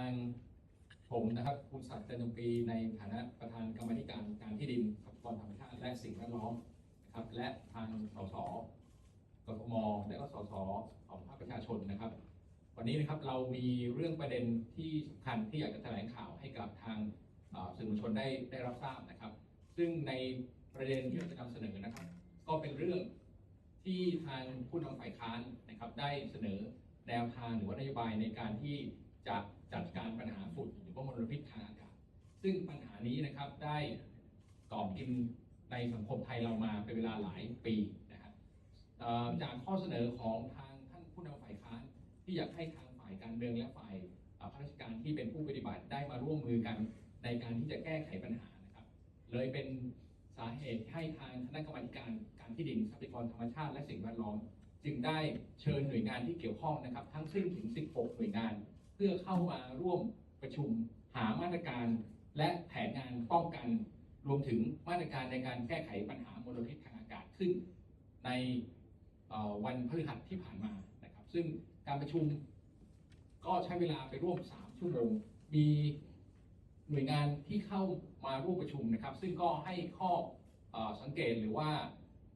างผมนะครับคุณศักดิ์จันทร์ปีในฐานะประธานกรรมธิการการที่ดินทรัพยากรธรรมชาติและสิ่งแวดล้อมนะครับ และทางสสกทมและก็สสของภาคประชาชนนะครับ วันนี้นะครับเรามีเรื่องประเด็นที่สำคัญที่อยากจะแถลงข่าวให้กับทางสื่อมวลชนได้ได้รับทราบนะครับ ซึ่งในประเด็นที่เราจะนำเสนอนะครับ ก็เป็นเรื่องที่ทางผู้นำฝ่ายค้านนะครับ ได้เสนอแนวทางหรือว่านโยบายในการที่ จะจัดการปัญหาฝุ่นหรือว่ามลพิษทางอากาศซึ่งปัญหานี้นะครับได้ก่อกินในสังคมไทยเรามาเป็นเวลาหลายปีนะครับจากข้อเสนอของทางท่านผู้นำฝ่ายค้าน ที่อยากให้ทางฝ่ายการเมืองและฝ่ายข้าราชการที่เป็นผู้ปฏิบัติได้มาร่วมมือกันในการที่จะแก้ไขปัญหานะครับ เลยเป็นสาเหตุให้ทางคณะกรรมาธิการการที่ดินทรัพยากรธรรมชาติและสิ่งแวดล้อม จึงได้เชิญหน่วยงานที่เกี่ยวข้องนะครับ ทั้งสิ้นถึง 16 หน่วยงาน พื่อเข้ามาร่วมประชุมหามาตรการและแผนงานป้องกัน รวมถึงมาตรการในการแก้ไขปัญหามลพิษทางอากาศขึ้น ในวันพฤหัสที่ผ่านมานะครับ ซึ่งการประชุมก็ใช้เวลาไปร่วม 3 ชั่วโมง มีหน่วยงานที่เข้ามาร่วมประชุมนะครับ ซึ่งก็ให้ข้ออสังเกตหรือว่า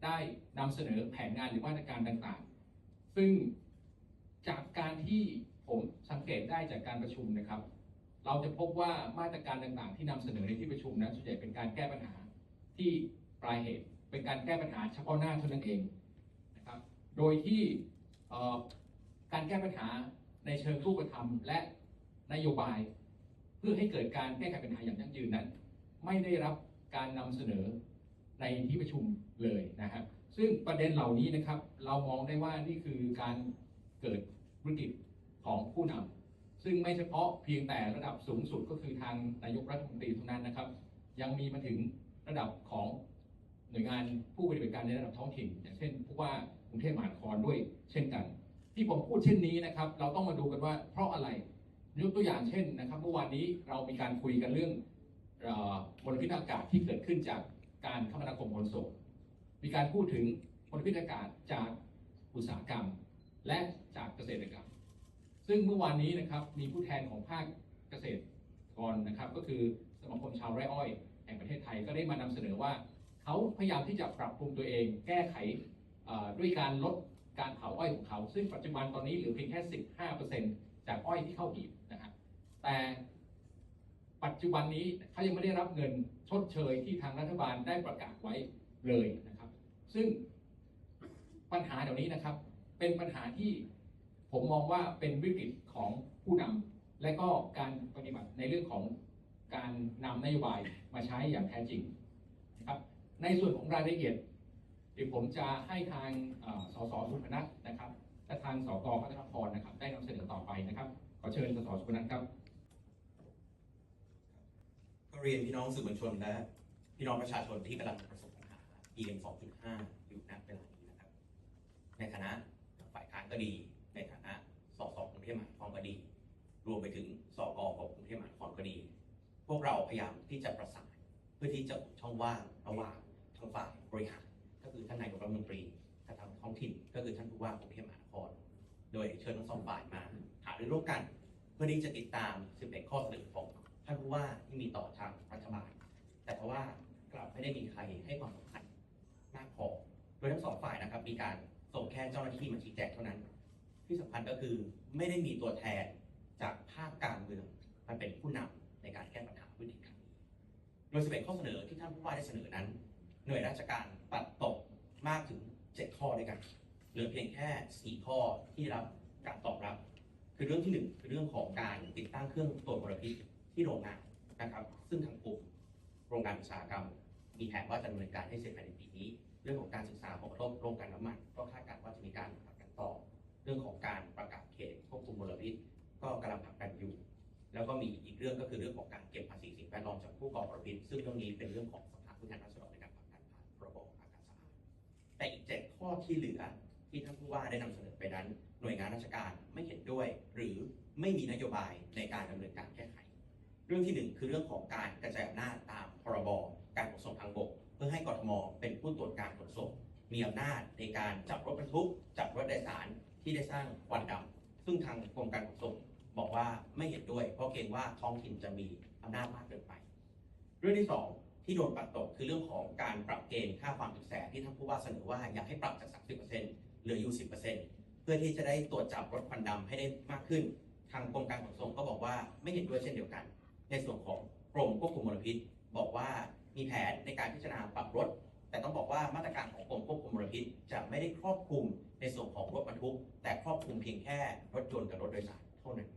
ได้นำเสนอแผนงานหรือมาตรการต่างๆ ซึ่งจากการที่ ผมสังเกตได้จากการประชุมนะครับ เราจะพบว่ามาตรการต่างๆ ที่นำเสนอในที่ประชุมนั้นส่วนใหญ่เป็นการแก้ปัญหาที่ปลายเหตุเป็นการแก้ปัญหาเฉพาะหน้าเท่านั้นเองนะครับโดยที่การแก้ปัญหาในเชิงรูปธรรม และนโยบาย เพื่อให้เกิดการแก้ไขปัญหาอย่างยั่งยืนนั้น ไม่ได้รับการนำเสนอในที่ประชุมเลยนะครับซึ่งประเด็นเหล่านี้นะครับ เรามองได้ว่านี่คือการเกิดวิกฤต ของผู้นำซึ่งไม่เฉพาะเพียงแต่ระดับสูงสุดก็คือทางนายกรัฐมนตรีเท่านั้นนะครับ ยังมีมาถึงระดับของหน่วยงานผู้ปฏิบัติการในระดับท้องถิ่น อย่างเช่นผู้ว่ากรุงเทพมหานครด้วยเช่นกัน ที่ผมพูดเช่นนี้นะครับ เราต้องมาดูกันว่าเพราะอะไรยกตัวอย่างเช่นนะครับเมื่อวานนี้เรามีการคุยกันเรื่องอมลพิษอากาศที่เกิดขึ้นจากการคมนาคมขนส่งมีการพูดถึงมลพิษอากาศจากอุตสาหกรรม และจากเกษตรกรรม ซึ่งเมื่อวานนี้นะครับมีผู้แทนของภาคเกษตรกรนะครับ ก็คือสมาคมชาวไร่อ้อยแห่งประเทศไทยก็ได้มานำเสนอว่า เขาพยายามที่จะปรับปรุงตัวเอง แก้ไขด้วยการลดการเผาอ้อยของเขา ซึ่งปัจจุบันตอนนี้เหลือเพียงแค่ 15%จากอ้อยที่เข้าหีบนะครับแต่ปัจจุบันนี้เขายังไม่ได้รับเงินชดเชยที่ทางรัฐบาลได้ประกาศไว้เลยนะครับ ซึ่งปัญหาเหล่านี้นะครับ เป็นปัญหาที่ ผมมองว่าเป็นวิกฤตของผู้นำและก็การปฏิบัติในเรื่องของการนำนโยบายมาใช้อย่างแท้จริงนะครับ ในส่วนของรายละเอียดเดี๋ยวผมจะให้ทางสสสุพนัทนะครับและทางสกพัฒนพรนะครับ ได้นำเสนอต่อไปนะครับขอเชิญสสสุพนัทครับก็เรียนพี่น้องสื่อมวลชนและพี่น้องประชาชนที่กำลังประสบปัญหา PM 2.5 อยู่ณเวลานี้นะครับ ในฐานะฝ่ายค้านก็ดี ในฐานะสสกรุงเทพมหานครก็ดี รวมไปถึงสกของกรุงเทพมหานครก็ดี พวกเราพยายามที่จะประสานเพื่อที่จะอุดช่องว่างระหว่างทางฝ่ายบริหารก็คือท่านนายกรัฐมนตรีกับทางท้องถิ่นก็คือท่านผู้ว่ากรุงเทพมหานคร โดยเชิญทั้งสองฝ่ายมาหารือร่วมกัน เพื่อที่จะติดตาม11ข้อเสนอของท่านผู้ว่าที่มีต่อทางรัฐบาล แต่เพราะว่ากลับไม่ได้มีใครให้ความสำคัญมากพอ โดยทั้งสองฝ่ายนะครับมีการส่งแค่เจ้าหน้าที่มาชี้แจงเท่านั้น ที่สำคัญก็คือไม่ได้มีตัวแทนจากภาคการเมืองมาเป็นผู้นำในการแก้ปัญหาวิกฤตครั้งนี้โดย11ข้อเสนอที่ท่านผู้ว่าได้เสนอนั้น หน่วยราชการปัดตกมากถึง 7 ข้อด้วยกัน เหลือเพียงแค่ 4 ข้อที่รับการตอบรับ คือเรื่องที่หนึ่งคือเรื่องของการติดตั้งเครื่องตรวจมลพิษที่โรงงานนะครับ ซึ่งทางกลุ่มโรงงานอุตสาหกรรม มีแผนว่าจะดำเนินการให้เสร็จภายในปีนี้ เรื่องของการศึกษาของกระทบโรงกลั่นน้ำมัน ก็คาดการณ์ว่าจะมีการผลักกันต่อ เรื่องของการประกาศเขตควบคุมมลพิษ ก็กำลังผลักดันอยู่ แล้วก็มีอีกเรื่องก็คือเรื่องของการเก็บภาษีสิ่งแวดล้อมจากผู้ก่อมลพิษ ซึ่งเรื่องนี้เป็นเรื่องของสภาผู้แทนราษฎรในการผลักดันผ่านพรบอากาศสะอาดแต่อีกเจ็ดข้อที่เหลือที่ท่านผู้ว่าได้นำเสนอไปนั้น หน่วยงานราชการไม่เห็นด้วย หรือไม่มีนโยบายในการดำเนินการแก้ไข เรื่องที่หนึ่งคือเรื่องของการกระจายอำนาจตามพรบการขนส่งทางบก เพื่อให้กทมเป็นผู้ตรวจการขนส่งมีอำนาจในการจับรถบรรทุก จับรถโดยสาร ที่ได้สร้างควันดำซึ่งทางกรมการขนส่งบอกว่าไม่เห็นด้วย เพราะเกรงว่าท้องถิ่นจะมีอำนาจมากเกินไป เรื่องที่สองที่โดนปัดตกคือเรื่องของการปรับเกณฑ์ค่าความถึงแสนที่ท่านผู้ว่าเสนอว่าอยากให้ปรับจาก 30%เหลืออยู่ 10%เพื่อที่จะได้ตรวจจับรถควันดำให้ได้มากขึ้น ทางกรมการขนส่งก็บอกว่าไม่เห็นด้วยเช่นเดียวกัน ในส่วนของกรมควบคุมมลพิษ บอกว่ามีแผนในการพิจารณาปรับรถแต่ต้องบอกว่ามาตรการของกรมควบคุมมลพิษจะไม่ได้ครอบคลุมในส่วนของ พียงแค่รถยนต์กับรถโดยสารเท่านั้น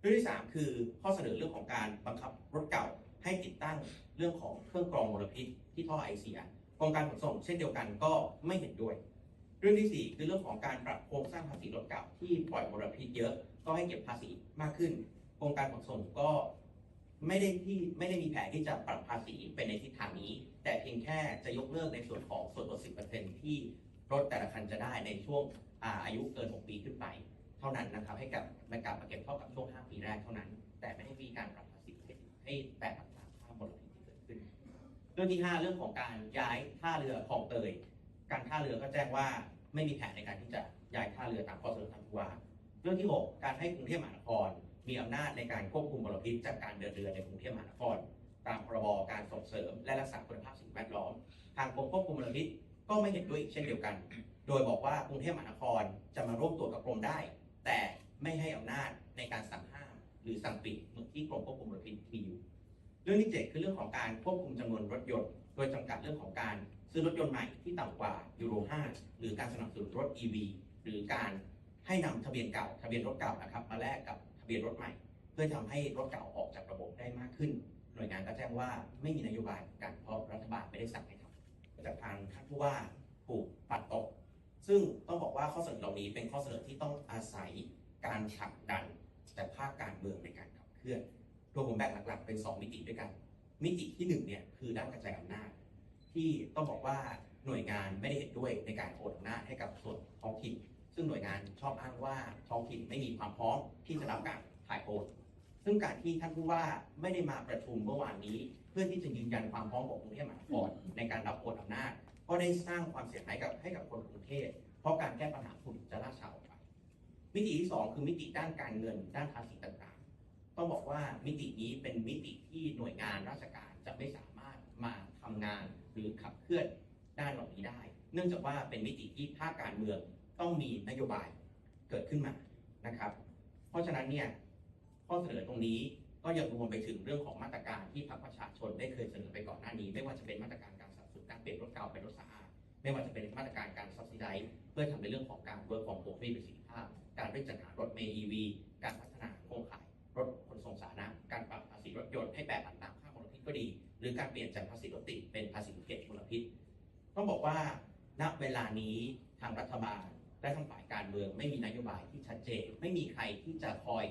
เรื่องที่สามคือข้อเสนอเรื่องของการบังคับรถเก่าให้ติดตั้งเรื่องของเครื่องกรองมลพิษที่ท่อไอเสียกรมการขนส่งเช่นเดียวกันก็ไม่เห็นด้วย เรื่องที่สี่คือเรื่องของการปรับโครงสร้างภาษีรถเก่าที่ปล่อยมลพิษเยอะก็ให้เก็บภาษีมากขึ้นกรมการขนส่งก็ไม่ได้ที่ไม่ได้มีแผนที่จะปรับภาษีเป็นในทิศทางนี้ แต่เพียงแค่จะยกเลิกในส่วนของส่วนลด 10%ที่รถแต่ละคันจะได้ในช่วง อายุเกิน 6 ปีขึ้นไป เท่านั้นนะครับ ให้กับในการมาเก็บเท่ากับช่วง 5 ปีแรกเท่านั้น แต่ไม่ได้มีการปรับภาษีให้แตกต่างค่ามลพิษที่เกิดขึ้น เรื่องที่ 5 เรื่องของการย้ายท่าเรือคลองเตย การท่าเรือก็แจ้งว่าไม่มีแผนในการที่จะย้ายท่าเรือตามข้อเสนอทางผู้ว่า เรื่องที่ 6 การให้กรุงเทพมหานคร มีอำนาจในการควบคุมมลพิษจากการเดินเรือในกรุงเทพมหานคร ตามพรบการส่งเสริมและรักษาคุณภาพสิ่งแวดล้อม ทางกรมควบคุมมลพิษก็ไม่เห็นด้วยเช่นเดียวกัน โดยบอกว่ากรุงเทพมหานครจะมาร่วมตรวจกับกรมได้ แต่ไม่ให้อำนาจในการสั่งห้าม หรือสั่งปิดเมือที่กรมควบคุมมลพิษมีอยู่ เรื่องที่เจ็ดคือเรื่องของการควบคุมจำนวนรถยนต์ โดยจำกัดเรื่องของการซื้อรถยนต์ใหม่ที่ต่ำกว่ายูโร 5 หรือการสนับสนุนรถ EV หรือการให้นำทะเบียนเก่าทะเบียนรถเก่านะครับมาแลกกับทะเบียนรถใหม่ เพื่อทำให้รถเก่าออกจากระบบได้มากขึ้น หน่วยงานก็แจ้งว่าไม่มีนโยบายกันเพราะรัฐบาลไม่ได้สั่งให้ทำจากทางท่านผู้ว่าถูกปัดตก ซึ่งต้องบอกว่าข้อเสนอเหล่านี้เป็นข้อเสนอที่ต้องอาศัยการผลักดันจากภาคการเมืองในการขับเคลื่อนโดยผมแบ่งหลักๆเป็น 2 มิติด้วยกัน มิติที่หนึ่งเนี่ยคือด้านกระจายอำนาจ ที่ต้องบอกว่าหน่วยงานไม่ได้เห็นด้วยในการโอนอำนาจให้กับส่วนท้องถิ่น ซึ่งหน่วยงานชอบอ้างว่าท้องถิ่นไม่มีความพร้อมที่จะรับการถ่ายโอนซึ่งการที่ท่านผู้ว่าไม่ได้มาประชุมเมื่อวานนี้ เพื่อที่จะยืนยันความพร้อมของกรุงเทพมหานครในการรับโอนอำนาจ ก็ได้สร้างความเสียหายกับให้กับคนกรุงเทพเพราะการแก้ปัญหาฝุ่นจะล่าช้าออกไป มิติที่สองคือมิติด้านการเงินด้านภาษีต่างๆ ต้องบอกว่ามิตินี้เป็นมิติที่หน่วยงานราชการจะไม่สามารถมาทำงานหรือขับเคลื่อนด้านเหล่านี้ได้ เนื่องจากว่าเป็นมิติที่ภาคการเมืองต้องมีนโยบายเกิดขึ้นมานะครับ เพราะฉะนั้นเนี่ยข้อเสนอตรงนี้ก็ยังรวมไปถึงเรื่องของมาตรการที่พรรคประชาชนได้เคยเสนอไปก่อนหน้านี้ ไม่ว่าจะเป็นมาตรการ เปลี่ยนรถเก่าเป็นรถสะอาดไม่ว่าจะเป็นมาตรการการ subsidize เพื่อทำในเรื่องของการ work from home ให้มีประสิทธิภาพ การเร่งจัดหารถเมล์ EV การพัฒนาโครงข่าย รถขนส่งสาธารณะการปรับภาษีรถยนต์ให้แปรผันตามค่ามลพิษก็ดี หรือการเปลี่ยนจากภาษีรถติดเป็นภาษีเก็บมลพิษต้องบอกว่าณเวลานี้ทางรัฐบาลและทางฝ่ายการเมืองไม่มีนโยบายที่ชัดเจน ไม่มีใครที่จะคอย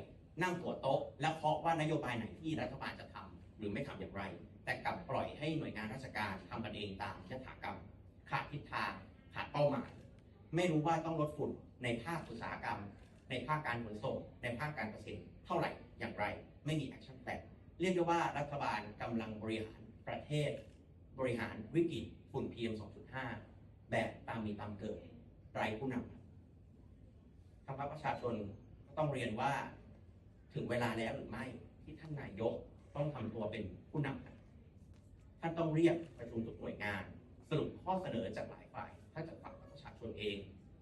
นั่งหัวโต๊ะ และเคาะว่านโยบายไหนที่รัฐบาลจะทำหรือไม่ทำอย่างไร แต่กลับปล่อยให้หน่วยงานราชการทำกันเองตามยถากรรม ขาดทิศทางขาดเป้าหมาย ไม่รู้ว่าต้องลดฝุ่นในภาคอุตสาหกรรม ในภาคการขนส่ง ในภาคการเกษตรเท่าไหร่อย่างไร ไม่มีแอคชั่นแปลนเรียกได้ว่ารัฐบาลกำลังบริหารประเทศ บริหารวิกฤตฝุ่น PM 2.5 แบบตามมีตามเกิดไร้ผู้นำทางประชาชนก็ต้องเรียนว่าถึงเวลาแล้วหรือไม่ที่ท่านนายกต้องทำตัวเป็นผู้นำ ท่านต้องเรียกประชุมทุกหน่วยงาน สรุปข้อเสนอจากหลายฝ่ายทั้งจากฝั่งประชาชนเอง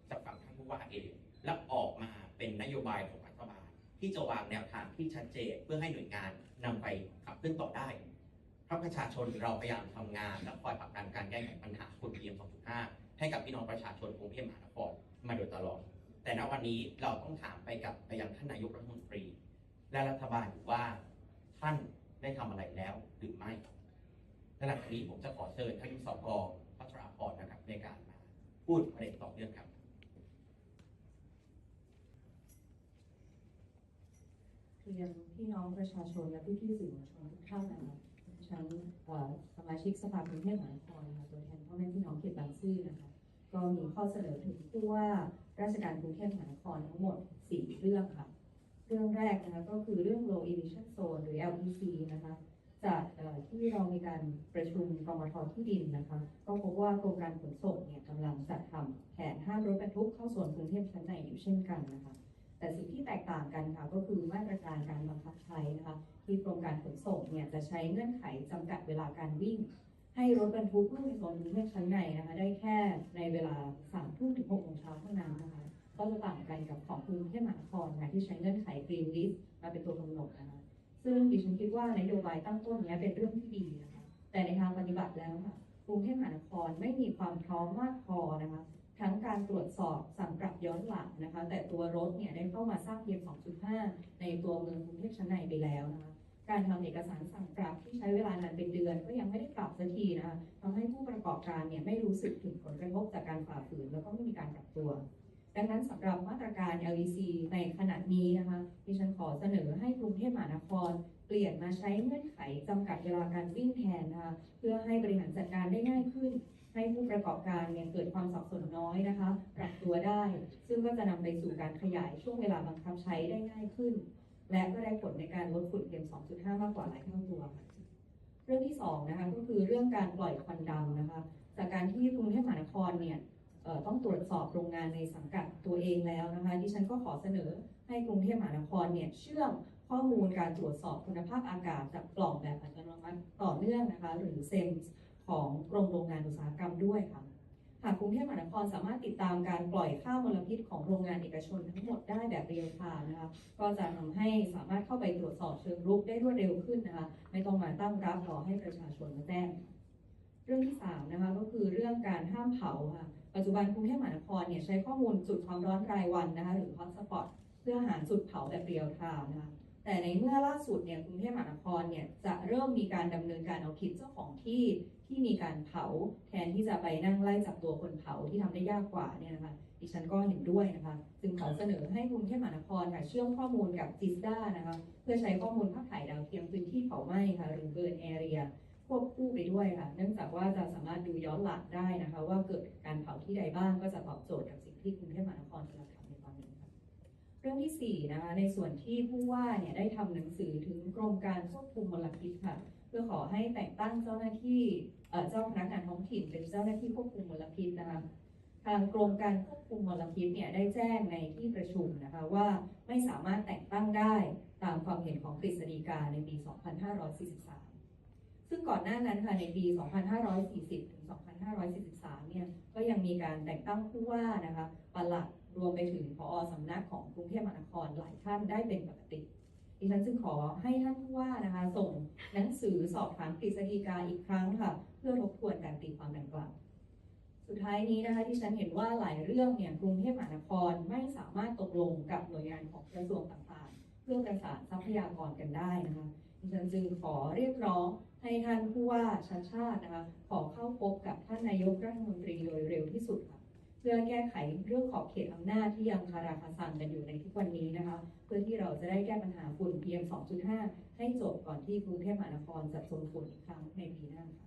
จากฝั่งท่านผู้ว่าเอง และออกมาเป็นนโยบายของรัฐบาลที่จะวางแนวทางที่ชัดเจนเพื่อให้หน่วยงานนำไปขับเคลื่อนต่อได้พรรคประชาชนเราพยายามทำงานและคอยผลักดันการแก้ไขปัญหาฝุ่น PM 2.5 ให้กับพี่น้องประชาชนกรุงเทพมหานครมาโดยตลอด แต่ณวันนี้เราต้องถามไปกับไปยังท่านนายกรัฐมนตรี และรัฐบาลว่าท่านได้ทำอะไรแล้วหรือไม่ และหลังจากนี้ผมจะขอเชิญท่านยุสกพัชราพรนะครับในการมาพูดประเด็นต่อเนื่องครับเรียนพี่น้องประชาชนและพี่พี่สื่อมวลชนทุกท่านนะคะฉันสมาชิกสภากรุงเทพมหานครนะคะตัวแทนพ่อแม่พี่น้องเขตบางซื่อนะคะก็มีข้อเสนอถึงผู้ว่าราชการกรุงเทพมหานครทั้งหมด 4 เรื่องค่ะ เรื่องแรกนะคะก็คือเรื่อง low emission zone หรือ LEC นะคะ จากที่เรามีการประชุมกรมทที่ดินนะคะ ก็พบว่ากรมการขนส่งเนี่ยกำลังจัดทำแผนห้ามรถบรรทุกเข้าส่วนกรุงเทพชั้นในอยู่เช่นกันนะคะ แต่สิ่งที่แตกต่างกันค่ะก็คือมาตรการการบังคับใช้นะคะ ที่กรมการขนส่งเนี่ยจะใช้เงื่อนไขจำกัดเวลาการวิ่ง ให้รถบรรทุกวิ่งในโซนกรุงเทพชั้นในนะคะ ได้แค่ในเวลา3ทุ่มถึง6โมงเช้าเท่านั้นนะคะก็จะต่างกันกับของกรุงเทพมหานครค่ะที่ใช้เงื่อนไข Green List มาเป็นตัวกำหนดนะคะ ซึ่งดิฉันคิดว่านโยบายตั้งต้นนี้เป็นเรื่องที่ดีนะคะแต่ในทางปฏิบัติแล้วค่ะกรุงเทพมหานครไม่มีความพร้อมมากพอนะคะทั้งการตรวจสอบสั่งปรับย้อนหลังนะคะ แต่ตัวรถเนี่ยได้เข้ามาสร้างเพียง 2.5 ในตัวเมืองกรุงเทพชั้นในไปแล้วนะคะการทำเอกสารสั่งปรับที่ใช้เวลานานเป็นเดือนก็ยังไม่ได้ปรับสักทีนะคะทำให้ผู้ประกอบการเนี่ยไม่รู้สึกถึงผลกระทบจากการฝ่าฝืน แล้วก็ไม่มีการปรับตัว ดังนั้นสำหรับมาตรการ LEC ในขณะนี้นะคะดิฉันขอเสนอให้กรุงเทพมหานคร เปลี่ยนมาใช้เงื่อนไขจำกัดเวลาการวิ่งแทนนะคะเพื่อให้บริหารจัดการได้ง่ายขึ้น ให้ผู้ประกอบการเนี่ยเกิดความสับสนน้อยนะคะ ปรับตัวได้ ซึ่งก็จะนำไปสู่การขยายช่วงเวลาบังคับใช้ได้ง่ายขึ้น และก็ได้ผลในการลดฝุ่น PM 2.5 มากกว่าหลายเท่าตัวค่ะเรื่องที่สองนะคะก็คือเรื่องการปล่อยควันดำนะคะ จากการที่กรุงเทพมหานครเนี่ย ต้องตรวจสอบโรงงานในสังกัดตัวเองแล้วนะคะ ดิฉันก็ขอเสนอให้กรุงเทพมหานครเนี่ยเชื่อมข้อมูลการตรวจสอบคุณภาพอากาศจากกล่องแบบอัตโนมัติต่อเนื่องนะคะ หรือเซมของกรมโรงงานอุตสาหกรรมด้วยค่ะ หากกรุงเทพมหานครสามารถติดตามการปล่อยค่ามลพิษของโรงงานเอกชนทั้งหมดได้แบบเรียลไทม์นะคะ ก็จะทำให้สามารถเข้าไปตรวจสอบเชิงรุกได้รวดเร็วขึ้นนะคะ ไม่ต้องมาตั้งรับรอให้ประชาชนมาแจ้ง เรื่องที่สามนะคะก็คือเรื่องการห้ามเผาค่ะ ปัจจุบันกรุงเทพมหานครเนี่ยใช้ข้อมูลจุดความร้อนรายวันนะคะหรือ hotspot เพื่อหาจุดเผาแบบเรียลไทม์นะคะแต่ในเมื่อล่าสุดเนี่ยกรุงเทพมหานครเนี่ยจะเริ่มมีการดำเนินการเอาผิดเจ้าของที่ที่มีการเผาแทนที่จะไปนั่งไล่จับตัวคนเผาที่ทำได้ยากกว่าเนี่ยนะคะดิฉันก็เห็นด้วยนะคะจึงขอเสนอให้กรุงเทพมหานครค่ะเชื่อมข้อมูลกับจิสด้านะคะเพื่อใช้ข้อมูลภาพถ่ายดาวเทียมพื้นที่เผาไหม้ค่ะหรือเบิร์นแอเรีย ควบคู่ไปด้วยค่ะ เนื่องจากว่าจะสามารถดูย้อนหลังได้นะคะ ว่าเกิดการเผาที่ใดบ้างก็จะตอบโจทย์กับสิ่งที่กรุงเทพมหานครกำลังทำในตอนนี้ค่ะเรื่องที่สี่นะคะในส่วนที่ผู้ว่าเนี่ยได้ทำหนังสือถึงกรมการควบคุมมลพิษค่ะ เพื่อขอให้แต่งตั้งเจ้าหน้าที่เอ่อเจ้าพนักงานท้องถิ่น เป็นเจ้าหน้าที่ควบคุมมลพิษนะคะทางกรมการควบคุมมลพิษเนี่ยได้แจ้งในที่ประชุมนะคะว่าไม่สามารถแต่งตั้งได้ตามความเห็นของกฤษฎีกาในปี 2543 ซึ่งก่อนหน้านั้นค่ะในปี 2540 ถึง 2543 เนี่ย ก็ยังมีการแต่งตั้งผู้ว่านะคะปลัดรวมไปถึงพอสำนักของกรุงเทพมหานครหลายท่านได้เป็นปกติดิฉันจึงขอให้ท่านผู้ว่านะคะ ส่งหนังสือสอบถามกฤษฎีกาอีกครั้งค่ะ เพื่อทบทวนการตีความดังกล่าวสุดท้ายนี้นะคะที่ฉันเห็นว่าหลายเรื่องเนี่ยกรุงเทพมหานครไม่สามารถตกลงกับหน่วยงานของกระทรวงต่างๆ เพื่อประสานทรัพยากรกันได้นะคะ ดิฉันจึงขอเรียกร้องให้ท่านผู้ว่าชาติชาตินะคะขอเข้าพบกับท่านนายกรัฐมนตรีโดยเร็วที่สุดค่ะเพื่อแก้ไขเรื่องขอบเขตอำนาจที่ยังคาราคาซังกันอยู่ในทุกวันนี้นะคะ เพื่อที่เราจะได้แก้ปัญหาฝุ่น PM 2.5 ให้จบก่อนที่กรุงเทพมหานครจะทนฝุ่นอีกครั้งในปีหน้าค่ะ